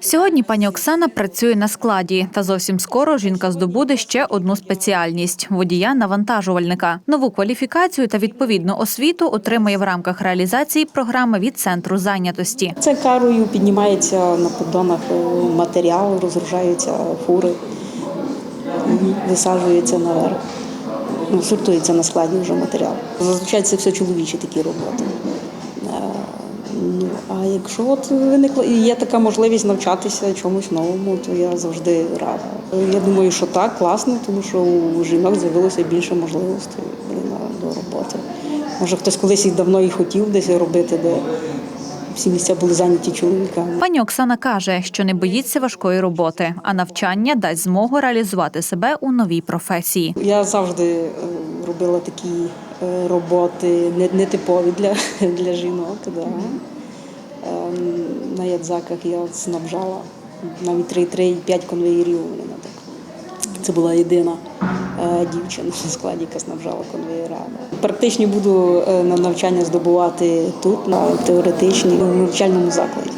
Сьогодні пані Оксана працює на складі, та зовсім скоро жінка здобуде ще одну спеціальність водія навантажувальника. Нову кваліфікацію та відповідну освіту отримує в рамках реалізації програми від центру зайнятості. Це карою піднімається на поддонах е, матеріал, розгружаються фури, висаджується наверх. Ну, сортується на складі вже матеріал. Зазвичай це все чоловічі такі роботи. Ну, а якщо от виникла і є така можливість навчатися чомусь новому, то я завжди рада. Я думаю, що так, класно, тому що у жінок з'явилося більше можливостей до роботи. Може, хтось колись і давно і хотів десь робити, де всі місця були зайняті чоловіками. Пані Оксана каже, що не боїться важкої роботи, а навчання дасть змогу реалізувати себе у новій професії. Я завжди е, робила такі роботи не- нетипові для, для жінок. Да. Ем, На ядзаках я снабжала навіть 3-5 конвеєрів. у мене так. Це була єдина е, дівчина на складі, яка снабжала конвеєрами. Практично буду е, на навчання здобувати тут, на теоретичній навчальному закладі.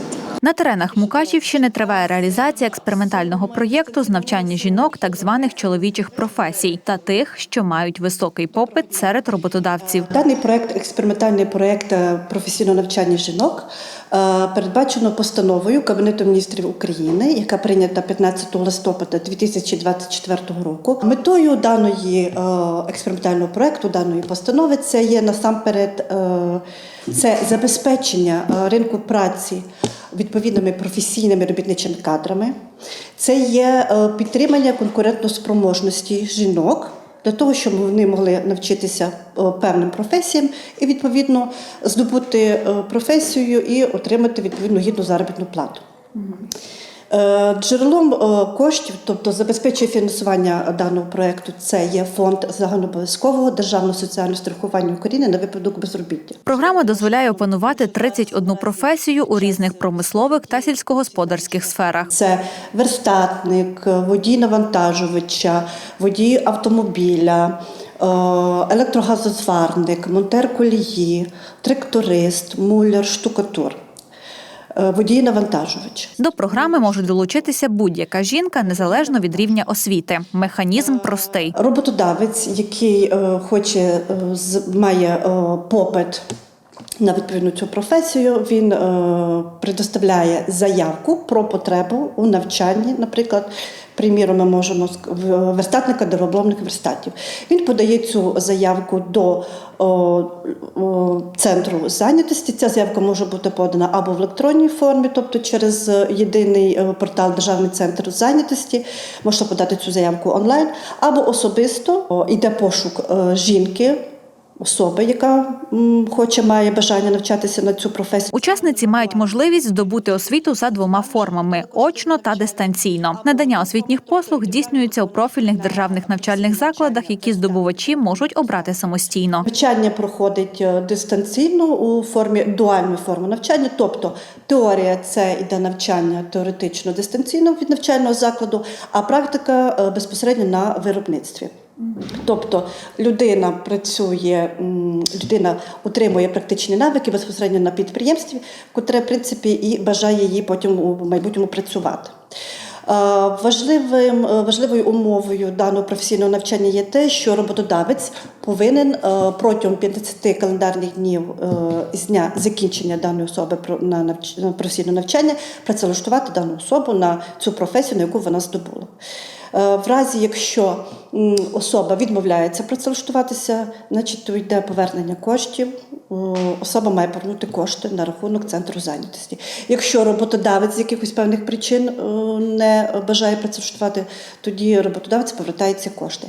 На теренах Мукачівщини триває реалізація експериментального проєкту з навчання жінок так званих чоловічих професій та тих, що мають високий попит серед роботодавців. Даний проект, експериментальний проект е, професійного навчання жінок, е, передбачено постановою Кабінету міністрів України, яка прийнята 15 листопада 2024 року. Метою даної е, експериментального проекту, даної постанови, це є насамперед це забезпечення ринку праці відповідними професійними робітничими кадрами. Це є е, підтримання конкурентоспроможності жінок для того, щоб вони могли навчитися е, певним професіям і відповідно здобути е, професію і отримати відповідну гідну заробітну плату. Е, Джерелом е, коштів, тобто забезпечує фінансування даного проекту, це є фонд загальнообов'язкового державного соціального страхування України на випадок безробіття. Програма дозволяє опанувати 31 професію у різних промислових та сільськогосподарських сферах. Це верстатник, водій навантажувача, водій автомобіля, е, електрогазозварник, монтер колії, тракторист, муляр, штукатур, е, водій навантажувач. До програми може долучитися будь-яка жінка незалежно від рівня освіти. Механізм простий. Роботодавець, який е, хоче, е, має е, попит на відповідну цю професію, він е, предоставляє заявку про потребу у навчанні, наприклад. Приміром, ми можемо верстатника деревообробних верстатів. Він подає цю заявку до о, о, центру зайнятості. Ця заявка може бути подана або в електронній формі, тобто через єдиний е, портал Державний центр зайнятості. Можна подати цю заявку онлайн, або особисто О, йде пошук е, жінки. Особи, яка хоче, має бажання навчатися на цю професію. Учасниці мають можливість здобути освіту за двома формами очно та дистанційно. Надання освітніх послуг здійснюється у профільних державних навчальних закладах, які здобувачі можуть обрати самостійно. Навчання проходить е, дистанційно у формі дуальної форми навчання, тобто теорія це іде навчання теоретично дистанційно від навчального закладу, а практика е, безпосередньо на виробництві. Тобто людина працює, людина отримує практичні навики безпосередньо на підприємстві, котре, в принципі, і бажає їй потім у майбутньому працювати. Е, Важливим, е, важливою умовою даного професійного навчання є те, що роботодавець повинен е, протягом 50 календарних днів з дня закінчення даної особи на професійне навчання працевлаштувати дану особу на цю професію, на яку вона здобула. В разі, якщо особа відмовляється працевлаштуватися, значить то йде повернення коштів. Особа має повернути кошти на рахунок центру зайнятості. Якщо роботодавець з якихось певних причин е, не бажає працевлаштувати, тоді роботодавець повертає ці кошти.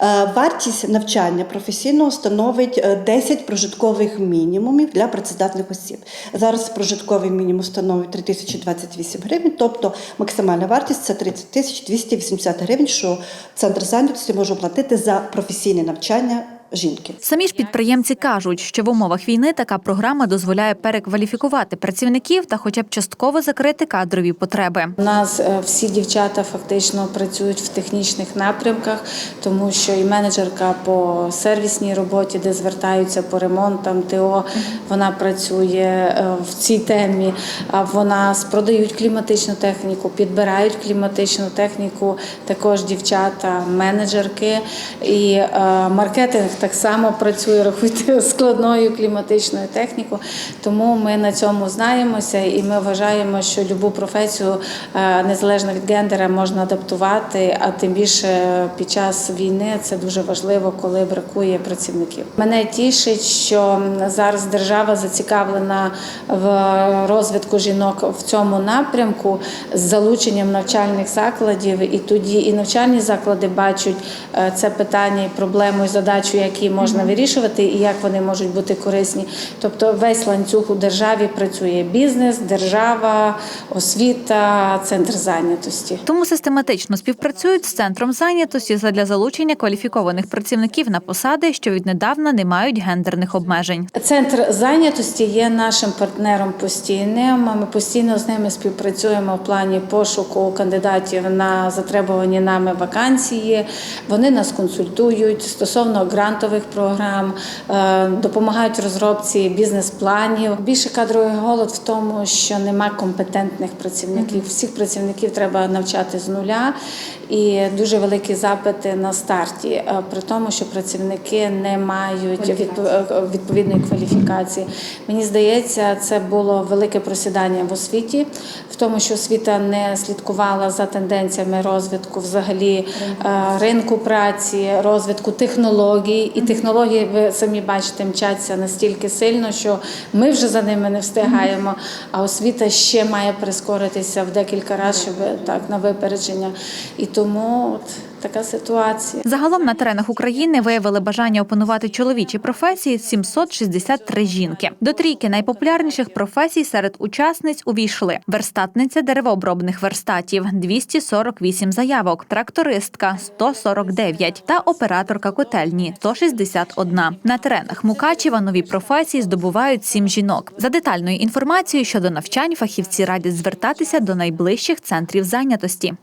Е, Вартість навчання професійного становить е, 10 прожиткових мінімумів для працездатних осіб. Зараз прожитковий мінімум становить 3028 гривень, тобто максимальна вартість це 30 тисяч 280 гривень, що центр зайнятості може платити за професійне навчання жінки. Самі ж підприємці кажуть, що в умовах війни така програма дозволяє перекваліфікувати працівників та хоча б частково закрити кадрові потреби. У нас е, всі дівчата фактично працюють в технічних напрямках, тому що і менеджерка по сервісній роботі, де звертаються по ремонтам, ТО, вона працює е, в цій темі. А Вона продають кліматичну техніку, підбирають кліматичну техніку. Також дівчата, менеджерки і е, маркетинг так само працює, рахуйте складною кліматичною технікою. Тому ми на цьому знаємося, і ми вважаємо, що любу професію е, незалежно від гендера можна адаптувати. А тим більше під час війни це дуже важливо, коли бракує працівників. Мене тішить, що зараз держава зацікавлена в розвитку жінок в цьому напрямку з залученням навчальних закладів, і тоді і навчальні заклади бачать е, це питання і проблему і задачу, які можна вирішувати, і як вони можуть бути корисні. Тобто весь ланцюг у державі працює бізнес, держава, освіта, центр зайнятості. Тому систематично співпрацюють з центром зайнятості задля залучення кваліфікованих працівників на посади, що віднедавна не мають гендерних обмежень. Центр зайнятості є нашим партнером постійним. Ми постійно з ними співпрацюємо в плані пошуку кандидатів на затребувані нами вакансії. Вони нас консультують стосовно грантових програм, е, допомагають в розробці бізнес-планів. Більше кадровий голод в тому, що нема компетентних працівників. Всіх працівників треба навчати з нуля. І дуже великі запити на старті, е, при тому, що працівники не мають е, відповідної кваліфікації. Мені здається, це було велике просідання в освіті, в тому, що освіта не слідкувала за тенденціями розвитку взагалі ринку праці, розвитку технологій. І технології, ви самі бачите, мчаться настільки сильно, що ми вже за ними не встигаємо. А освіта ще має прискоритися в декілька разів, щоб так на випередження. І тому от така ситуація. Загалом на теренах України виявили бажання опанувати чоловічі професії 763 жінки. До трійки найпопулярніших професій серед учасниць увійшли верстатниця деревообробних верстатів 248 заявок, трактористка 149 та операторка котельні 161. На теренах Мукачева нові професії здобувають сім жінок. За детальною інформацією щодо навчань фахівці радять звертатися до найближчих центрів зайнятості.